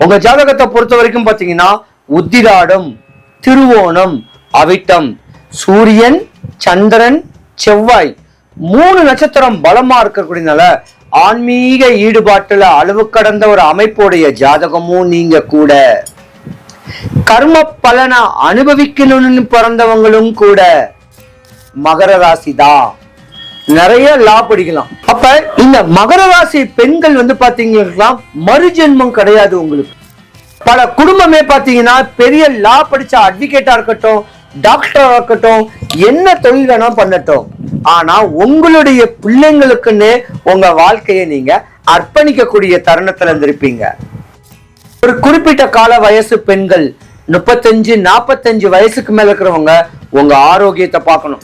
உங்க ஜாதகத்தை பொறுத்த வரைக்கும் பாத்தீங்கன்னா உத்திராடம் திருவோணம் அவிட்டம் சூரியன் சந்திரன் செவ்வாய் மூணு நட்சத்திரம் பலமா இருக்கக்கூடியனால ஆன்மீக ஈடுபாட்டுல அளவு கடந்த ஒரு அமைப்புடைய ஜாதகமும் நீங்க கூட. கர்ம பலனை அனுபவிக்கணும்னு பிறந்தவங்களும் கூட மகர ராசி தான் நிறைய லா படிக்கலாம். அப்ப இந்த மகர ராசி பெண்கள் வந்து பாத்தீங்கன்னா மறுஜென்மம் கிடையாது உங்களுக்கு. பல குடும்பமே பாத்தீங்கன்னா பெரிய லா படிச்ச அட்வொகேட்டா இருக்கட்டும் டாக்டரா இருக்கட்டும் என்ன தொழில் வேணா பண்ணட்டும். ஆனா உங்களுடைய பிள்ளைங்களுக்குன்னு உங்க வாழ்க்கையை நீங்க அர்ப்பணிக்கக்கூடிய தருணத்துல இருந்திருப்பீங்க. ஒரு குறிப்பிட்ட கால வயசு பெண்கள் முப்பத்தஞ்சு நாற்பத்தஞ்சு வயசுக்கு மேல இருக்கிறவங்க உங்க ஆரோக்கியத்தை பார்க்கணும்.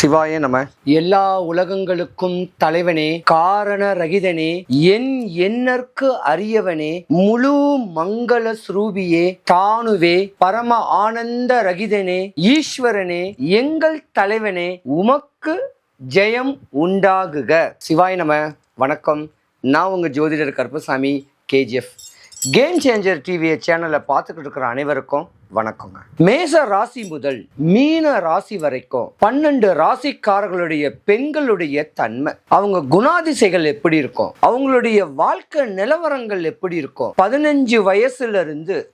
சிவாய நம. எல்லா உலகங்களுக்கும் தலைவனே காரண ரகிதனே என் எண்ணற்கு அரியவனே முழு மங்கள ஸ்ரூபியே தானுவே பரம ஆனந்த ரகிதனே ஈஸ்வரனே எங்கள் தலைவனே உமக்கு ஜெயம் உண்டாகுக. சிவாய நம. வணக்கம். நான் உங்க ஜோதிடர் Karuppasamy KGF game changer TV சேனலை பார்த்துக்கிட்டு இருக்கிற அனைவருக்கும் வணக்கங்க. மேச ராசி முதல் மீன ராசி வரைக்கும் பன்னெண்டு ராசிக்காரர்களுடைய பெண்களுடைய தன்மை. அவங்க குணாதிசைகள் எப்படி இருக்கும்? அவங்களுடைய வாழ்க்கை நிலவரங்கள் எப்படி இருக்கும்? பதினஞ்சு வயசுல இருந்து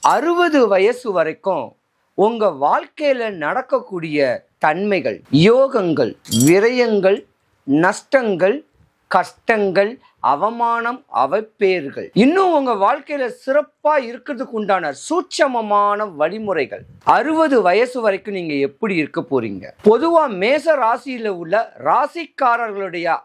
அறுபது வயசு வரைக்கும் உங்க வாழ்க்கையில நடக்கக்கூடிய தன்மைகள் யோகங்கள் விரயங்கள் நஷ்டங்கள் கஷ்டங்கள் அவமானம் அவப்பேறுகள். இன்னும் உங்க வாழ்க்கையில சிறப்பா இருக்கிறதுக்கு உண்டான சூட்சமமான வழிமுறைகள். அறுபது வயசு வரைக்கும் நீங்க எப்படி இருக்க போறீங்க? பொதுவா மேச ராசியில உள்ள ராசிக்காரர்களுடைய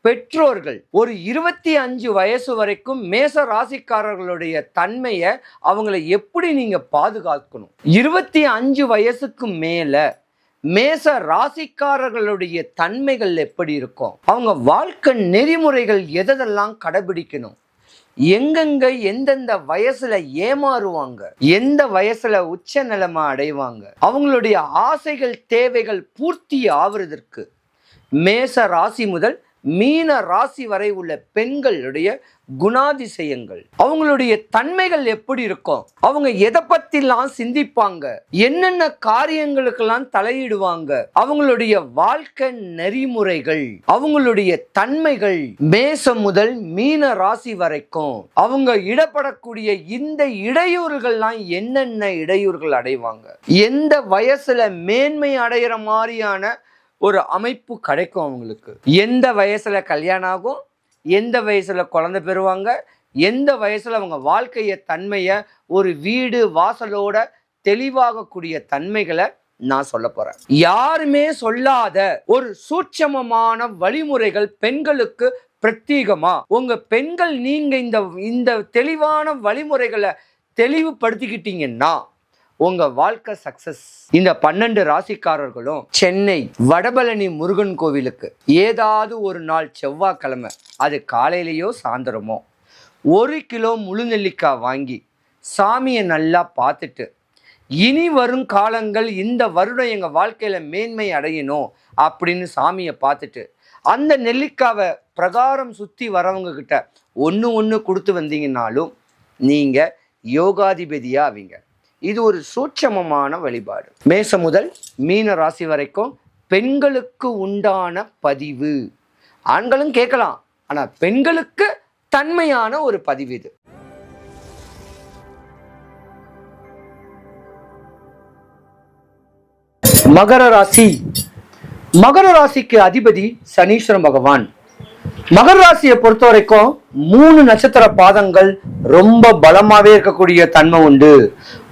பெற்றோர்கள் ஒரு இருபத்தி அஞ்சு வயசு வரைக்கும் மேச ராசிக்காரர்களுடைய தன்மையை அவங்கள எப்படி நீங்க பாதுகாக்கணும்? இருபத்தி அஞ்சு வயசுக்கு மேல மேச ராசிக்காரர்களுடைய தன்மைகள் எப்படி இருக்கும்? அவங்க வாழ்க்கை நெறிமுறைகள் எதெல்லாம் கடைபிடிக்கணும்? எங்கெங்க எந்தெந்த வயசுல ஏமாறுவாங்க? எந்த வயசுல உச்ச நிலைமை அடைவாங்க? அவங்களுடைய ஆசைகள் தேவைகள் பூர்த்தி ஆவறதற்கு மேச ராசி முதல் மீன ராசி வரை உள்ள பெண்களுடைய குணாதிசயங்கள். அவங்களுடைய தன்மைகள் எப்படி இருக்கும்? அவங்க எதை பத்திலாம் சிந்திப்பாங்க? என்னென்ன காரியங்களுக்கெல்லாம் தலையிடுவாங்க? அவங்களுடைய வாழ்க்கை நெறிமுறைகள் அவங்களுடைய தன்மைகள் மேசம் முதல் மீன ராசி வரைக்கும். அவங்க இடப்படக்கூடிய இந்த இடையூறுகள்லாம் என்னென்ன இடையூறுகள் அடைவாங்க? எந்த வயசுல மேன்மை அடையிற மாதிரியான ஒரு அமைப்பு கிடைக்கும் அவங்களுக்கு? எந்த வயசுல கல்யாணம் ஆகும்? எந்த வயசில் குழந்தை பெறுவாங்க? எந்த வயசில் அவங்க வாழ்க்கையை தன்மையை ஒரு வீடு வாசலோட தெளிவாகக்கூடிய தன்மைகளை நான் சொல்ல போறேன். யாருமே சொல்லாத ஒரு சூட்சமமான வழிமுறைகள் பெண்களுக்கு பிரத்யேகமா? உங்க பெண்கள் நீங்க இந்த இந்த தெளிவான வழிமுறைகளை தெளிவுபடுத்திக்கிட்டீங்கன்னா உங்க வாழ்க்கை சக்சஸ் இந்த பன்னெண்டு ராசிக்காரர்களும் சென்னை வடபழனி முருகன் கோவிலுக்கு ஏதாவது ஒரு நாள் செவ்வாய்க்கிழமை அது காலையிலேயோ சாயந்தரமோ ஒரு கிலோ முழு நெல்லிக்காய் வாங்கி சாமியை நல்லா பார்த்துட்டு இனி வரும் காலங்கள் இந்த வருடம் எங்கள் வாழ்க்கையில் மேன்மை அடையணும் அப்படின்னு சாமியை பார்த்துட்டு அந்த நெல்லிக்காவை பிரகாரம் சுற்றி வரவங்க கிட்ட ஒன்று ஒன்று கொடுத்து வந்தீங்கன்னாலும் நீங்கள் யோகாதிபதியாக ஆவீங்க. இது ஒரு சூட்சமமான வழிபாடு. மேச முதல் மீன ராசி வரைக்கும் பெண்களுக்கு உண்டான பதிவு. ஆண்களும் கேட்கலாம் ஆனால் பெண்களுக்கு தன்மையான ஒரு பதிவு இது. மகர ராசி. மகர ராசிக்கு அதிபதி சனீஸ்வரன் பகவான். மகர ராசியை பொறுத்த வரைக்கும் மூணு நட்சத்திர பாதங்கள் ரொம்ப பலமாவே இருக்கக்கூடிய தன்மை உண்டு.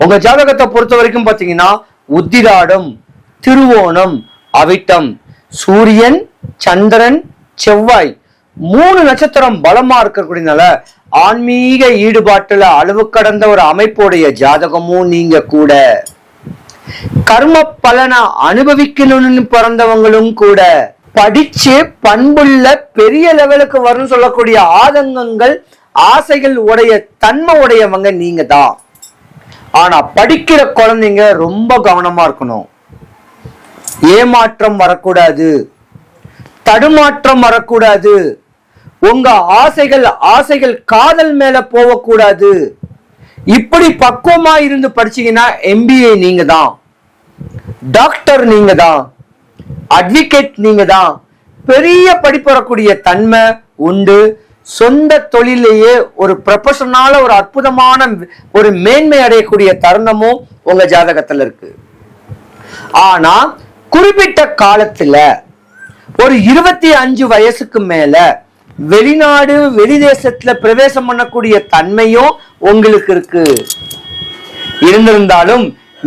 உங்க ஜாதகத்தை பொறுத்த வரைக்கும் பாத்தீங்கன்னா உத்திராடம் திருவோணம் அவிட்டம் சூரியன் சந்திரன் செவ்வாய் மூணு நட்சத்திரம் பலமா இருக்கக்கூடியனால ஆன்மீக ஈடுபாட்டுல அளவு கடந்த ஒரு அமைப்புடைய ஜாதகமும் நீங்க கூட. கர்ம பலனை அனுபவிக்கணும்னு பிறந்தவங்களும் கூட. படிச்சு பண்புள்ள பெரிய லெவலுக்கு வரும்னு சொல்லக்கூடிய ஆதங்கங்கள் ஆசைகள் உடைய தன்மை உடையவங்க நீங்க தான் ஆனா படிக்கிற குழந்தைங்க ரொம்ப கவனமா இருக்கணும். ஏமாற்றம் வரக்கூடாது. தடுமாற்றம் வரக்கூடாது. உங்க ஆசைகள் ஆசைகள் காதல் மேல போகக்கூடாது. இப்படி பக்குவமா இருந்து படிச்சீங்கன்னா எம்பிஏ நீங்க தான் டாக்டர் நீங்க தான் அட்வொகேட் நீங்க தான். பெரிய படிப்பு வரக்கூடிய தன்மை உண்டு. சொந்த தொழிலேயே ஒரு ப்ரொஃபஷனால ஒரு அற்புதமான ஒரு மேன்மை அடையக்கூடிய தருணமும் உங்க ஜாதகத்துல இருக்கு. ஆனா குறிப்பிட்ட காலத்துல ஒரு இருபத்தி அஞ்சு வயசுக்கு மேல வெளிநாடு வெளிதேசத்துல பிரவேசம் பண்ணக்கூடிய தன்மையும் உங்களுக்கு இருக்கு. இருந்திருந்தாலும்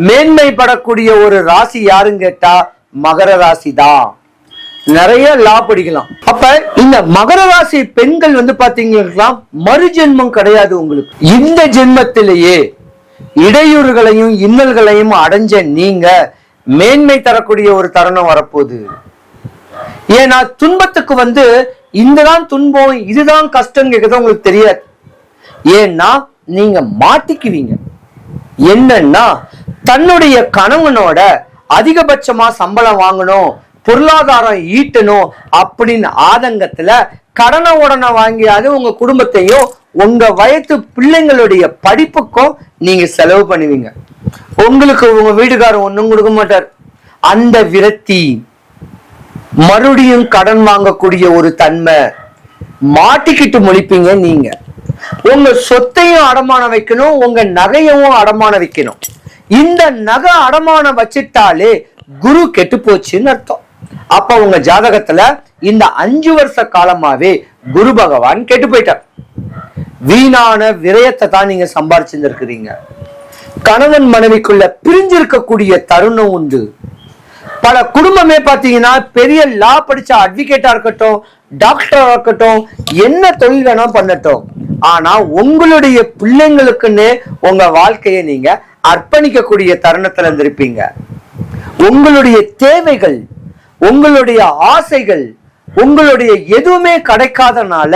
மேன்மைப்படக்கூடிய ஒரு ராசி யாருன்னு கேட்டா மகர ராசி தான் நிறைய லா படிக்கலாம். அப்ப இந்த மகர ராசி பெண்கள் வந்து பாத்தீங்கன்னா மறுஜென்மம் கிடையாது உங்களுக்கு. இந்த ஜென்மத்திலேயே இடையூறுகளையும் இன்னல்களையும் அடைஞ்ச நீங்க மேன்மை தரக்கூடிய ஒரு தருணம் வரப்போகுது. ஏன்னா துன்பத்துக்கு வந்து இந்ததான் துன்பம் இதுதான் கஷ்டம் கேட்கறது உங்களுக்கு தெரியாது. ஏன்னா நீங்க மாட்டிக்குவீங்க. என்னன்னா தன்னுடைய கணவனோட அதிகபட்சமா சம்பளம் வாங்கணும் பொருளாதாரம் ஈட்டணும் அப்படின்னு ஆதங்கத்துல கடனை உடனே வாங்கியாவது உங்க குடும்பத்தையும் உங்க வயத்து பிள்ளைங்களுடைய படிப்புக்கும் நீங்க செலவு பண்ணுவீங்க. உங்களுக்கு உங்க வீட்டுக்காரர் ஒண்ணும் கொடுக்க மாட்டார். அந்த விரக்தி மறுபடியும் கடன் வாங்கக்கூடிய ஒரு தன்மை மாட்டிக்கிட்டு முழிப்பீங்க நீங்க. உங்க சொத்தையும் அடமானம் வைக்கணும் உங்க நகையவும் அடமானம் வைக்கணும். இந்த நகை அடமானம் வச்சிட்டாலே குரு கெட்டு போச்சுன்னு அர்த்தம். அப்ப உங்க ஜாதகத்துல இந்த அஞ்சு வருஷ காலமாவே குரு பகவான் கெட்டு போயிட்டார். வீணான விரயத்தை தான் நீங்க சம்பாரிச்சிருந்திருக்கிறீங்க. கணவன் மனைவிக்குள்ள பிரிஞ்சிருக்கக்கூடிய தருணம் உண்டு. பல குடும்பமே பாத்தீங்கன்னா பெரிய லா படிச்ச அட்வொகேட்டா இருக்கட்டும் டாக்டரா இருக்கட்டும் என்ன தொழில் வேணா பண்ணட்டும். ஆனா உங்களுடைய பிள்ளைங்களுக்குன்னு உங்க வாழ்க்கையை நீங்க அர்ப்பணிக்கக்கூடிய தருணத்தில் இருந்திருப்பீங்க. உங்களுடைய தேவைகள் உங்களுடைய ஆசைகள் உங்களுடைய எதுவுமே கிடைக்காதனால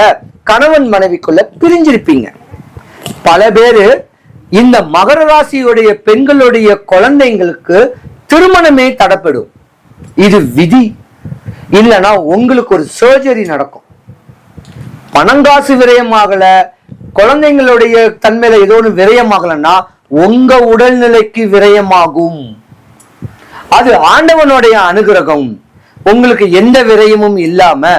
கணவன் மனைவிக்குள்ள பிரிஞ்சிருப்பீங்க. பல பேரு இந்த மகர ராசியுடைய பெண்களுடைய குழந்தைங்களுக்கு திருமணமே தடப்படும் இது விதி. இல்லைன்னா உங்களுக்கு ஒரு சர்ஜரி நடக்கும். பணங்காசு விரயமாகல குழந்தைங்களுடைய தன்மையில ஏதோ ஒன்று விரயமாகலன்னா உங்க உடல்நிலைக்கு விரயமாகும். அது ஆண்டவனுடைய அனுகிரகம். உங்களுக்கு எந்த விரயமும் இல்லாம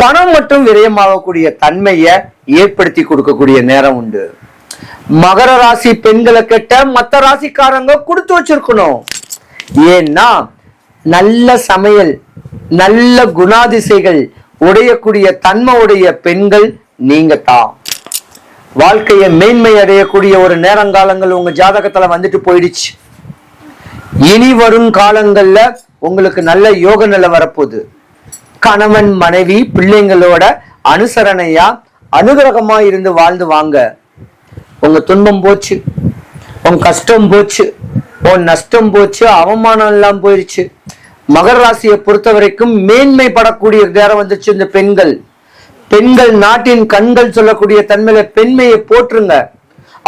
பணம் மட்டும் விரயமாகக்கூடிய தன்மையை ஏற்படுத்தி கொடுக்கக்கூடிய நேரம் உண்டு. மகர ராசி பெண்களை கெட்ட மத்த ராசிக்காரங்க கொடுத்து வச்சிருக்கணும். ஏன்னா நல்ல சமையல் நல்ல குணாதிசைகள் உடையக்கூடிய தன்மை உடைய பெண்கள் நீங்க தான் வாழ்க்கையை மேன்மை அடையக்கூடிய ஒரு நேரங்காலங்கள் உங்க ஜாதகத்துல வந்துட்டு போயிடுச்சு. இனி வரும் காலங்கள்ல உங்களுக்கு நல்ல யோக நிலை வரப்போகுது. கணவன் மனைவி பிள்ளைங்களோட அனுசரணையா அனுகிரகமா இருந்து வாழ்ந்து வாங்க. உங்க துன்பம் போச்சு. உன் கஷ்டம் போச்சு. உன் நஷ்டம் போச்சு. அவமானம் எல்லாம் போயிருச்சு. மகர ராசியை பொறுத்த வரைக்கும் மேன்மைப்படக்கூடிய நேரம் வந்துச்சு இந்த பெண்கள். பெண்கள் நாட்டின் கண்கள் சொல்லக்கூடிய தன்மையில பெண்மையை போற்றுங்க.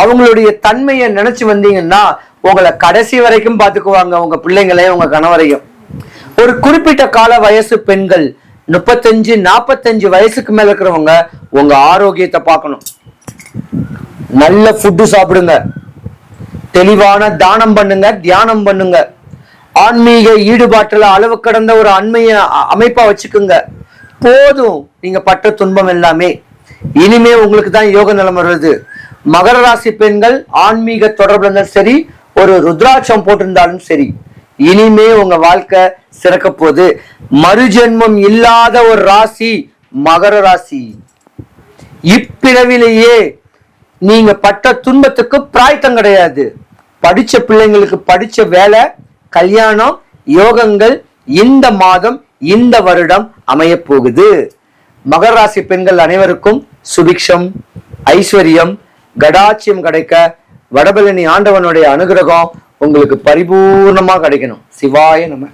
அவங்களுடைய தன்மையை நினைச்சு வந்தீங்கன்னா உங்களை கடைசி வரைக்கும் பாத்துக்குவாங்க உங்க பிள்ளைங்களையும் உங்க கணவரையும். ஒரு குறிப்பிட்ட கால வயசு பெண்கள் முப்பத்தஞ்சு நாற்பத்தஞ்சு வயசுக்கு மேல இருக்கிறவங்க உங்க ஆரோக்கியத்தை பார்க்கணும். நல்ல ஃபுட்டு சாப்பிடுங்க. தெளிவான தானம் பண்ணுங்க தியானம் பண்ணுங்க. ஆன்மீக ஈடுபாட்டுல அளவு கடந்த ஒரு அண்மைய அமைப்பா வச்சுக்குங்க. போதும். நீங்க பட்ட துன்பம் எல்லாமே. இனிமே உங்களுக்கு தான் யோக நிலம் வருது. மகர ராசி பெண்கள் ஆன்மீக தொடர்பு இருந்தாலும் சரி ஒரு ருத்ராட்சம் போட்டிருந்தாலும் சரி இனிமே உங்க வாழ்க்கை சிறக்க போகுது. மறுஜென்மம் இல்லாத ஒரு ராசி மகர ராசி. இப்பிறவிலேயே நீங்க பட்ட துன்பத்துக்கு பிராய்த்தம் கிடையாது. படிச்ச பிள்ளைங்களுக்கு படிச்ச வேலை கல்யாணம் யோகங்கள் இந்த மாதம் இந்த வருடம் அமைய போகுது மகர ராசி பெண்கள் அனைவருக்கும் சுபிக்ஷம் ஐஸ்வர்யம் கடாட்சியம் கிடைக்க வடபழனி ஆண்டவனுடைய அனுகிரகம் உங்களுக்கு பரிபூர்ணமாக கிடைக்கணும். சிவாய நம்ம